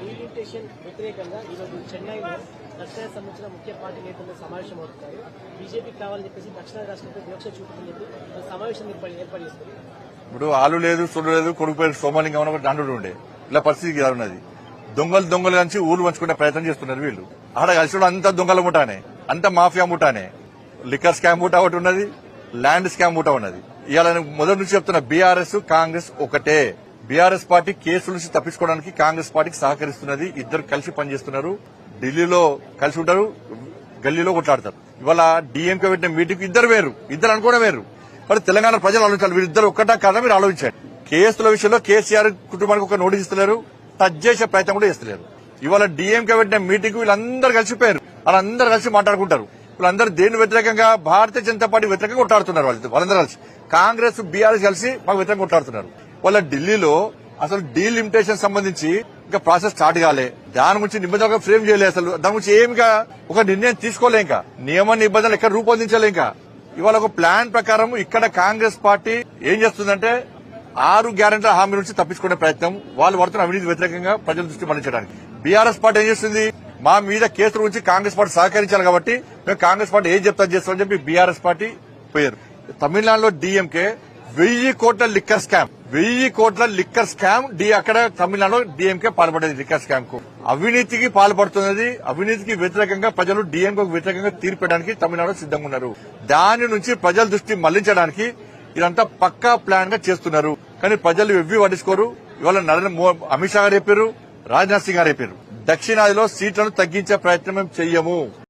Delimitation వ్యతిరేకంగా ఈరోజు చెన్నైలో దక్షిణానికి సంబంధించిన ముఖ్య పార్టీ నేతలు సమావేశం అవుతున్నారు బీజేపీకి కావాలని చెప్పేసి దక్షిణ రాష్ట్రంపై వివక్ష చూపుతుందని చెప్పి సమావేశం ఏర్పాటు చేస్తుంది ఇప్పుడు ఆలు లేదు సుడు లేదు కొడుకు సోమలింగం అని ఒక ఉండే. ఇలా పరిస్థితి ఉన్నది. దొంగలు దొంగలు నుంచి ఊరు పంచుకునే ప్రయత్నం చేస్తున్నారు వీళ్ళు. ఆడ కలిసి అంత దొంగల ముఠానే అంత మాఫియా ముఠానే లిక్కర్ స్కామ్ ముఠా ఒకటి ఉన్నది ల్యాండ్ స్కామ్ ముఠా ఉన్నది. ఇవాళ మొదటి నుంచి చెప్తున్నా బీఆర్ఎస్ కాంగ్రెస్ ఒకటే. బీఆర్ఎస్ పార్టీ కేసుల నుంచి తప్పించుకోవడానికి కాంగ్రెస్ పార్టీకి సహకరిస్తున్నది. ఇద్దరు కలిసి పనిచేస్తున్నారు. ఢిల్లీలో కలిసి ఉంటారు. గల్లీలో కొట్లాడతారు. ఇవాళ డిఎంకే పెట్టిన మీటింగ్ ఇద్దరు వేరు. ఇద్దరు అనుకోవడం వేరు. మరి తెలంగాణ ప్రజలు ఆలోచించాలి. వీరిద్దరు ఒక్కటా కాదా మీరు ఆలోచించండి. కేసుల విషయంలో కేసీఆర్ కుటుంబానికి ఒక నోటీస్ ఇస్తున్నారు టచ్ చేసే ప్రయత్నం కూడా చేస్తలేరు. ఇవాళ డిఎంకే పెట్టిన మీటింగ్ వీళ్ళందరూ కలిసిపోయారు వాళ్ళందరూ కలిసి మాట్లాడుకుంటారు. వీళ్ళందరూ దేని వ్యతిరేకంగా భారతీయ జనతా పార్టీ వ్యతిరేకంగా కొట్లాడుతున్నారు వాళ్ళు వాళ్ళందరూ కలిసి. కాంగ్రెస్ బీఆర్ఎస్ కలిసి మాకు వ్యతిరేకంగా కొట్లాడుతున్నారు. వాళ్ళ ఢిల్లీలో అసలు డీలిమిటేషన్ సంబంధించి ఇంకా ప్రాసెస్ స్టార్ట్ కాలే. దాని గురించి నిబంధనలు ఫ్రేమ్ చేయలేదు అసలు. దాని గురించి ఏమిగా ఒక నిర్ణయం తీసుకోలే ఇంకా. నియమ నిబంధనలు ఎక్కడ రూపొందించలే ఇంకా. ఇవాళ ఒక ప్లాన్ ప్రకారం ఇక్కడ కాంగ్రెస్ పార్టీ ఏం చేస్తుందంటే ఆరు గ్యారెంటీల హామీ నుంచి తప్పించుకునే ప్రయత్నం. వాళ్ళు పడుతున్న అవినీతి వ్యతిరేకంగా ప్రజల దృష్టి మళ్ళించడానికి. బీఆర్ఎస్ పార్టీ ఏం చేస్తుంది? మా మీద కేసుల గురించి కాంగ్రెస్ పార్టీ సహకరించాలి కాబట్టి మేము కాంగ్రెస్ పార్టీ ఏం చెప్తా చేస్తామని చెప్పి బీఆర్ఎస్ పార్టీ పోయారు. తమిళనాడులో డిఎంకే వెయ్యి కోట్ల లిక్కర్ స్కామ్. వెయ్యి కోట్ల లిక్కర్ స్కామ్ డి అక్కడ తమిళనాడు డిఎంకే పాల్పడేది లిక్కర్ స్కామ్కు. అవినీతికి పాల్పడుతున్నది అవినీతికి వ్యతిరేకంగా ప్రజలు డిఎంకే వ్యతిరేకంగా తీర్పడానికి తమిళనాడు సిద్ధంగా ఉన్నారు. దాని నుంచి ప్రజల దృష్టి మళ్ళించడానికి ఇదంతా పక్కా ప్లాన్గా చేస్తున్నారు. కానీ ప్రజలు ఎవ్వి పట్టించుకోరు. ఇవాళ నరేంద్ర అమిత్ షా గారు చెప్పారు రాజ్నాథ్ సింగ్ గారు చెప్పారు. దక్షిణాదిలో సీట్లను తగ్గించే ప్రయత్నం మేము చెయ్యము?